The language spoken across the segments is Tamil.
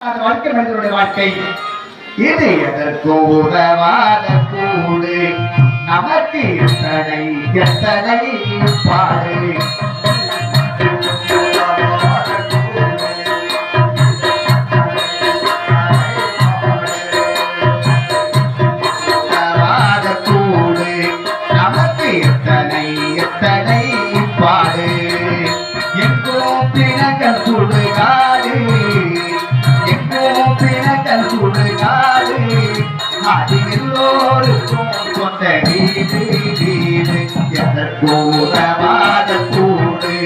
வாழ்க்கை மனிதனுடைய வாழ்க்கை. இது எதற்கு உதவாத கூடு நமக்கு எத்தனை எத்தனை பாடு. அது எல்லோருக்கும் சொந்த வீடு வீடு எதற்கு கூடு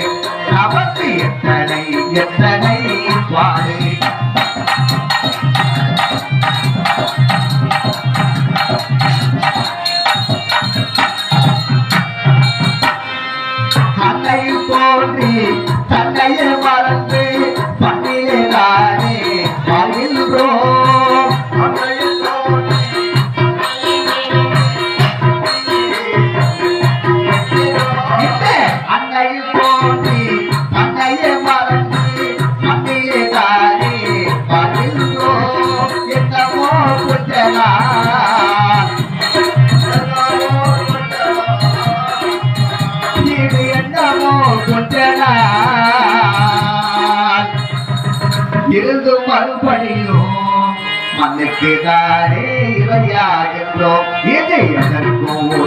நமக்கு எத்தனை எத்தனை பாடு தன்னை போன்றி தன்னையே மறந்து பண்ணினாரே இருந்து மறுபடியும் மண்ணுக்கு தானே இவையாகின்றோம் எதை எதற்கும்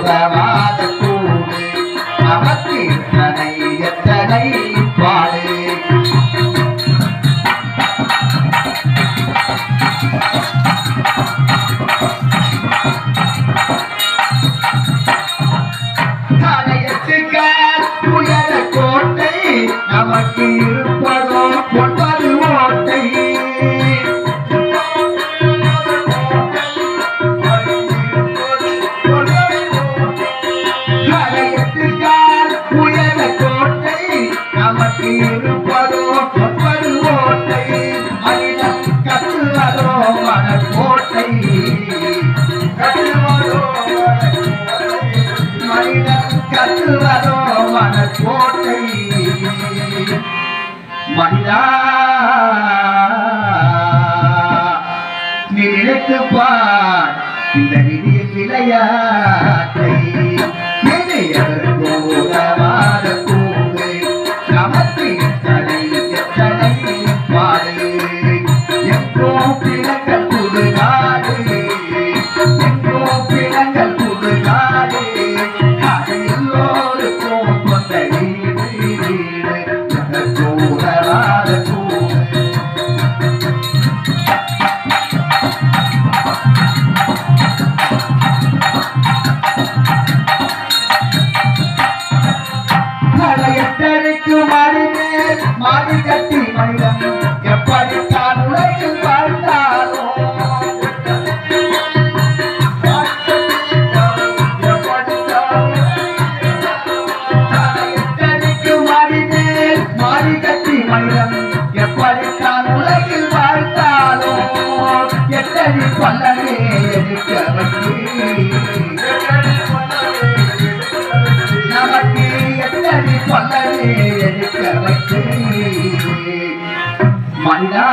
நீ இந்த நிதியின் விளையாட்டை மாறி கட்டி மனிதன் எப்படி தான் உலகில் வாழ்ந்தாலும் எத்தனைக்கு மாறினே மாறி கட்டி மனிதன் எப்படி தான் உலகில் வாழ்ந்தாலும் எத்தனை பல்லவே எடுக்க வைத்து மனிதா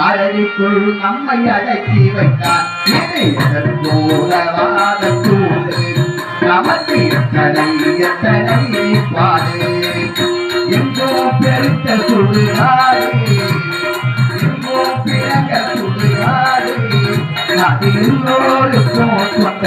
ஆரடிக்குள் நம்மை அடக்கி வைத்தார். நமக்கு எத்தனை எத்தனை பாடு. எங்கோ பெருத்த சுடுகாடு எங்கோ பிறந்த சுடுகாடு அது எல்லோருக்கும் சொந்த